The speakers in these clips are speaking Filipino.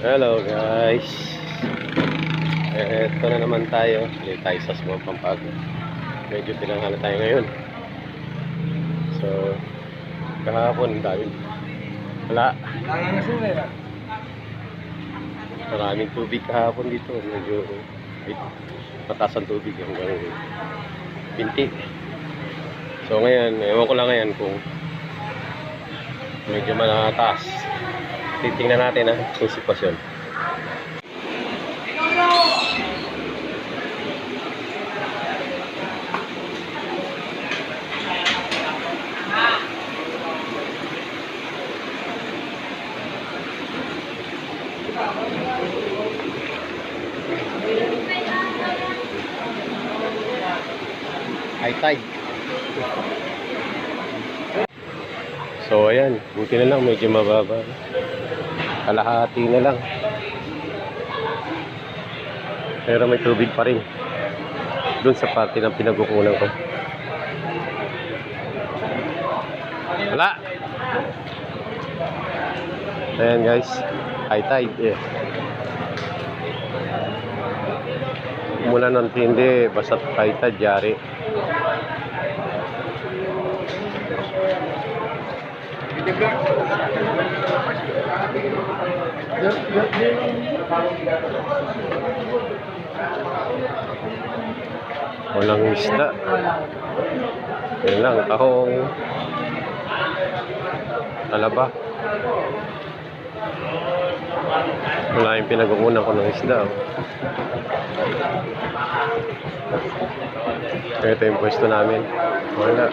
Hello guys. Eto na naman tayo. Dito tayo sa small pampago. Medyo pinanghala tayo ngayon. So, kahapon dahil wala. Maraming tubig kahapon dito. Medyo mataas ang tubig hanggang binti. So ngayon, ewan ko lang ngayon kung medyo mataas. Titingnan natin ha, yung sitwasyon. High tide. So ayan, buti na lang medyo mababa. Kalahati na lang. Pero may tubig pa rin. Doon sa parte ng pinagkukunan ko. Wala. Ayan guys, high tide. Yeah. Mula ng tindi, basta high tide, yari. Walang isda. Yan lang, tahong. Talaba. Wala yung pinag-uunan ko ng isda. oh. Ito yung pwesto namin. Wala.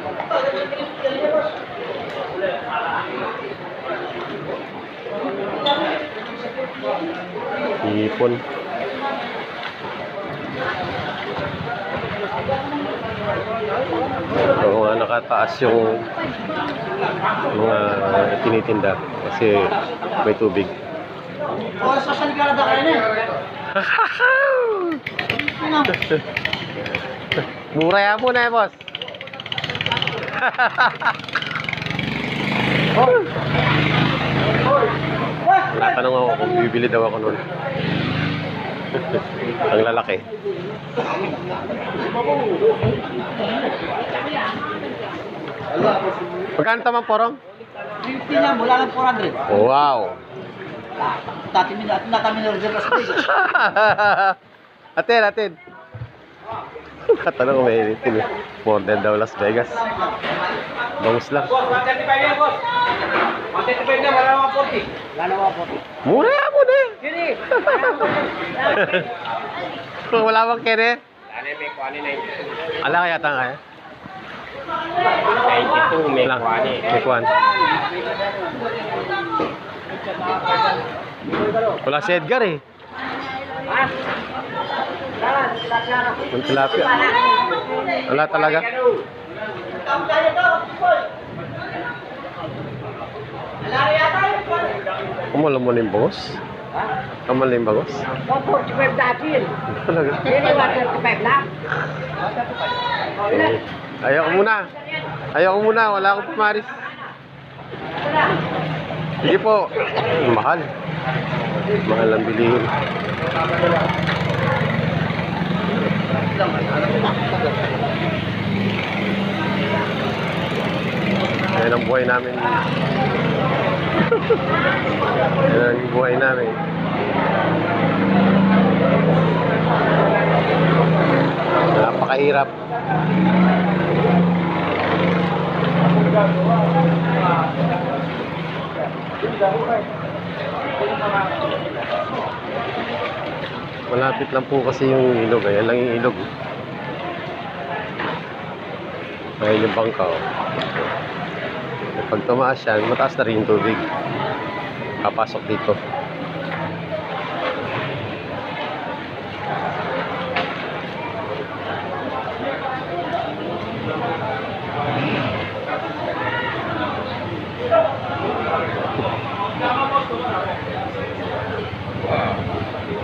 Ipon. Oo nga, nakataas yung mga tinitinda kasi may tubig. Oh, sa Sanigara da kayo na Ano? Mura yan po na eh, boss. Natanong ako kung bibili daw ako nun. Ang lalaki. Magkano tamang porong? 50 niya, mula lang 400. Wow! Min at na na sa Bigo. atin, atin. Katanong ko may eh. More than daw Las Vegas. Bangus lang. Boss, 135 yan, boss. 135 na, wala naman 40. Wala naman 40. Mura eh. Sini. Kung wala bang kere. Ano may kuhanin na yun? Ala kaya tanga kaya? 92 may kuhanin. May kuhan. Wala si Edgar eh. Ha? Yung tilapia. Wala talaga. Kumulam mo yung bangos? Kamal na yung bangos? 145 dati yun. Talaga. Sini 135 lang. Ayoko muna. Ayoko muna. Wala akong pumaris. Sige po. Mahal. Mahal ang bilihin. Buhay namin. Ayan ang buhay namin. Napakahirap. Malapit lang po kasi yung ilog. Ayan lang yung ilog. Ayan yung bangka. Oh. Pag tumaas yan, mataas na rin yung tubig. Papasok dito.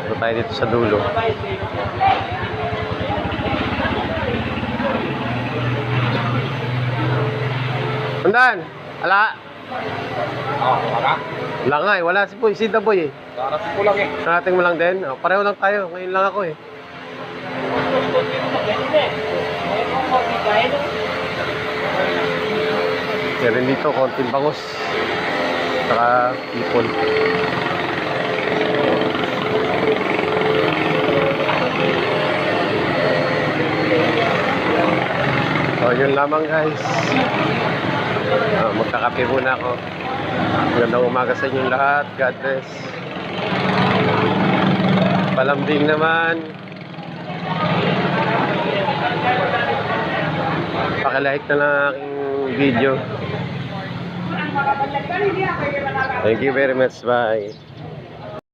Ito tayo dito sa dulo. Tandaan, ala. Oh, wala. Wala nga eh, wala si Boy, si The Boy eh. Darating ko lang eh. Karating mo lang din? Oh, pareho lang tayo. Ngayon lang ako eh. Meron dito, konting bangus. Saka ipon. So, yun lamang guys. Magkakape muna ako. Magandang umaga sa inyong lahat. God bless. Palambing naman. Pakilike na lang ang aking video. Thank you very much. Bye.